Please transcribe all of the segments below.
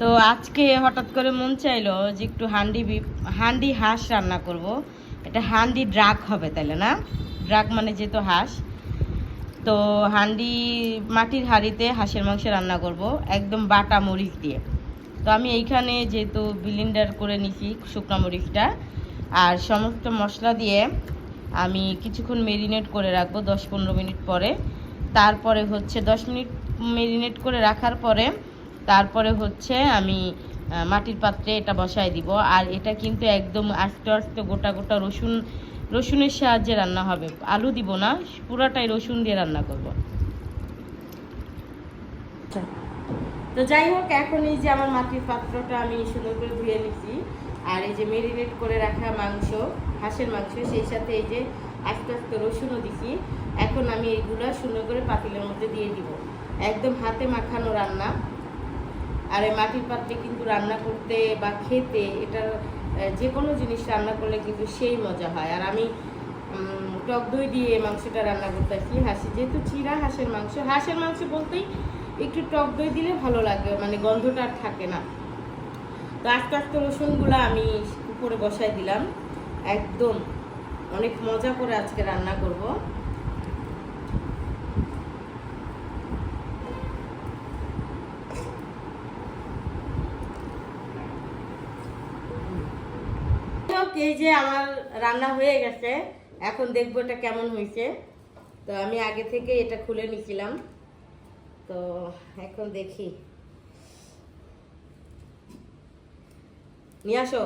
তো আজকে হঠাৎ করে মন চাইলো যে একটু হান্ডি হান্ডি হাঁস রান্না করব। এটা হান্ডি ড্রাগ হবে তাহলে না? ড্রাগ মানে যেহেতু হাঁস। তো হান্ডি মাটির হাঁড়িতে হাঁসের মাংস রান্না করব, একদম বাটা মরিচ দিয়ে। তো আমি এইখানে যেহেতু বিলিন্ডার করে নিছি শুকনো মরিচটা, আর সমস্ত মশলা দিয়ে আমি কিছুক্ষণ মেরিনেট করে রাখব দশ পনেরো মিনিট পরে। তারপরে হচ্ছে দশ মিনিট মেরিনেট করে রাখার পরে তারপরে হচ্ছে আমি মাটির পাত্রে এটা বসায় দিব। আর এটা কিন্তু একদম আস্তে আস্তে গোটা গোটা রসুন, রসুনের সাহায্যে রান্না হবে। আলু দিব না, পুরাটাই রসুন দিয়ে রান্না করব। তো যাই হোক, এখন এই যে আমার মাটির পাত্রটা আমি সুন্দর করে ধুয়ে নিছি। আর এই যে মেরিনেট করে রাখা মাংস, হাঁসের মাংস, সেই সাথে এই যে আস্তে আস্তে রসুনও দিছি। এখন আমি এইগুলো সুন্দর করে পাতিলের মধ্যে দিয়ে দিব। একদম হাতে মাখানো রান্না। আর এই মাটির পাত্রে কিন্তু রান্না করতে বা খেতে এটার যে কোনো জিনিস রান্না করলে কিন্তু সেই মজা হয়। আর আমি টক দই দিয়ে মাংসটা রান্না করতেছি হাসি। যেহেতু চিরা হাঁসের মাংস হাঁসের মাংস বলতেই একটু টক দই দিলে ভালো লাগে মানে গন্ধটা আর থাকে না। তো আস্তে আস্তে রসুনগুলো আমি উপরে বসাই দিলাম। একদম অনেক মজা করে আজকে রান্না করব হোক, এই যে আমার রান্না হয়ে গেছে, এখন দেখব এটা কেমন হয়েছে। তো আমি আগে থেকে এটা খুলে নিছিলাম। তো এখন দেখি। নিয়ে আসো।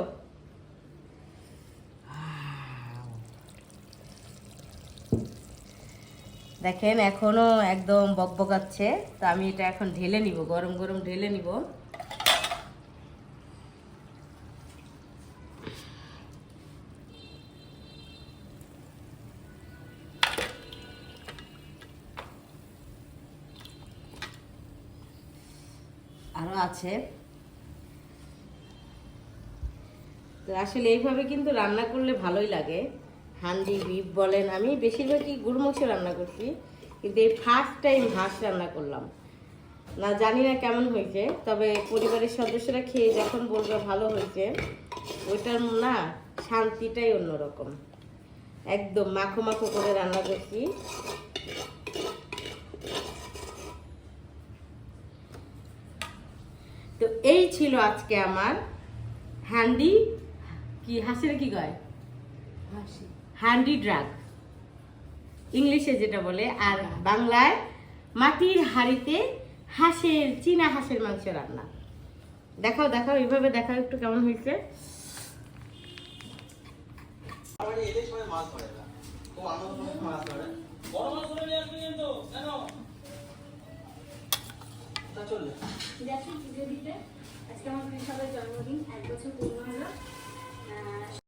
দেখেন, এখনও একদম বকবকাচ্ছে। তো আমি এটা এখন ঢেলে নিব, গরম গরম ঢেলে নিব। আরও আছে। তো আসলে এইভাবে কিন্তু রান্না করলে ভালোই লাগে। হান্ডি, বিফ বলেন, আমি বেশিরভাগই গুড় মাংস রান্না করছি, কিন্তু এই ফার্স্ট টাইম হাঁস রান্না করলাম। না, জানি না কেমন হয়েছে, তবে পরিবারের সদস্যরা খেয়ে যখন বলবে ভালো হয়েছে, ওইটার না শান্তিটাই অন্যরকম। একদম মাখো মাখো করে রান্না করছি। তো এই ছিল আজকে আমার হ্যান্ডি কি হাসির কি কয়? হ্যান্ডি ড্রাগ ইংলিশে যেটা বলে আর বাংলায় মাটির হাঁড়িতে হাঁসের চীনা হাঁসের মাংস রান্না। দেখাও দেখাও এইভাবে দেখাও একটু কেমন হয়েছে। মাছ ধরে না। ও আমার মাছ ধরে। বড় মাছ ধরে নিয়ে আসবে কিন্তু কেন পুজো দিতে। আজকে আমার সবাই জন্মদিন এক বছর পূর্ণ হলো।